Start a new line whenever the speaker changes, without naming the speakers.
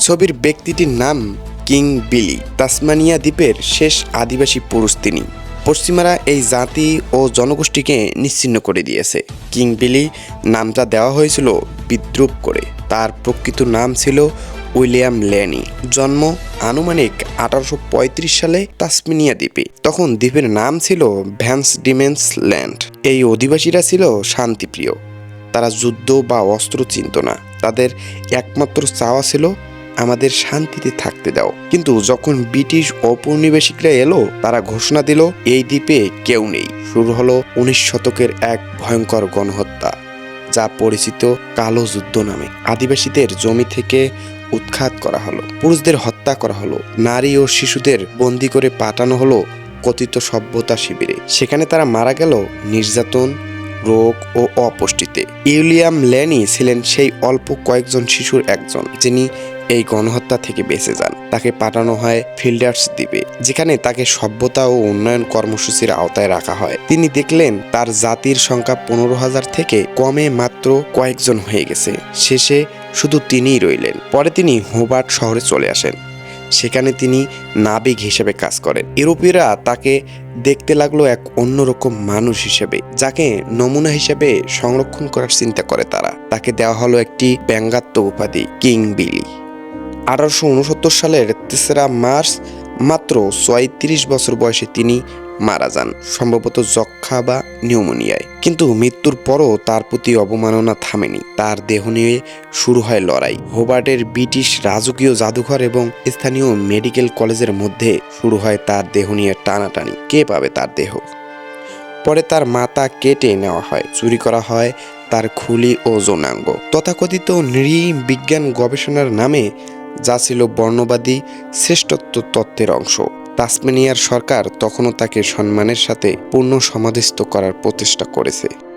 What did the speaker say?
ছবির ব্যক্তিটির নাম কিং বিলি। তাসমানিয়া দ্বীপের শেষ আদিবাসী পুরুষ তিনি। পশ্চিমারা এই জাতি ও জনগোষ্ঠীকে নিশ্চিহ্ন করে দিয়েছে। কিং বিলি নামটা দেওয়া হয়েছিল বিদ্রুপ করে। তার প্রকৃত নাম ছিল উইলিয়াম লেনি। জন্ম আনুমানিক আঠারোশো পঁয়ত্রিশ সালে তাসমিনিয়া দ্বীপে। তখন দ্বীপের নাম ছিল ভ্যান্স ডিমেন্স ল্যান্ড। এই অধিবাসীরা ছিল শান্তিপ্রিয়। তারা যুদ্ধ বা অস্ত্র চিনত না। তাদের একমাত্র চাওয়া ছিল আমাদের শান্তিতে থাকতে দাও। কিন্তু যখন ব্রিটিশ ঔপনিবেশিকরা এলো, তারা ঘোষণা দিল, এই দ্বীপে কেউ নেই। শুরু হলো উনিশ শতকের এক ভয়ঙ্কর গণহত্যা, যা পরিচিত কালো যুদ্ধ নামে। আদিবাসীদের জমি থেকে উৎখাত করা হলো, পুরুষদের হত্যা করা হলো, নারী ও শিশুদের বন্দি করে পাঠানো হলো কথিত সভ্যতা শিবিরে। সেখানে তারা মারা গেল নির্যাতন, রোগ ও অপুষ্টিতে। ইউলিয়াম ল্যানি ছিলেন সেই অল্প কয়েকজন শিশুর একজন, যিনি এই গণহত্যা থেকে বেঁচে যান। তাকে পাঠানো হয় ফিল্ডার্স দ্বীপে, যেখানে তাকে সভ্যতা ও উন্নয়ন কর্মসূচির আওতায় রাখা হয়। তিনি দেখলেন তার জাতির সংখ্যা পনেরো হাজার থেকে কমে মাত্র কয়েকজন হয়ে গেছে। শেষে শুধু তিনিই রইলেন। পরে তিনি হোবার্ট শহরে চলে আসেন। সেখানে তিনি নাবিক হিসেবে কাজ করেন। ইউরোপীয়রা তাকে দেখতে লাগল এক অন্যরকম মানুষ হিসেবে, যাকে নমুনা হিসেবে সংরক্ষণ করার চিন্তা করে তারা। তাকে দেওয়া হলো একটি ব্যঙ্গাত্মক উপাধি, কিং বিলি। আঠারোশো উনসত্তর সালের তেসরা মার্চ মাত্র ছয়ত্রিশ বছর বয়সে তিনি মারা যান, সম্ভবত যক্ষা বা নিউমোনিয়ায়। কিন্তু মৃত্যুর পরও তার প্রতি অবমাননা থামেনি। তার দেহ নিয়ে শুরু হয় লড়াই। হোবার্টের ব্রিটিশ রাজকীয় জাদুঘর এবং স্থানীয় মেডিকেল কলেজের মধ্যে শুরু হয় তার দেহ নিয়ে টানাটানি। কে পাবে তার দেহ? পরে তার মাথা কেটে নেওয়া হয়। চুরি করা হয় তার খুলি ও যৌনাঙ্গ। তথাকথিত নৃ বিজ্ঞান গবেষণার নামে যা ছিল বর্ণবাদী শ্রেষ্ঠত্ব তত্ত্বের অংশ। তাসমেনিয়ার সরকার তখনও তাকে সম্মানের সাথে পূর্ণ সমাধিস্থ করার প্রচেষ্টা করেছে।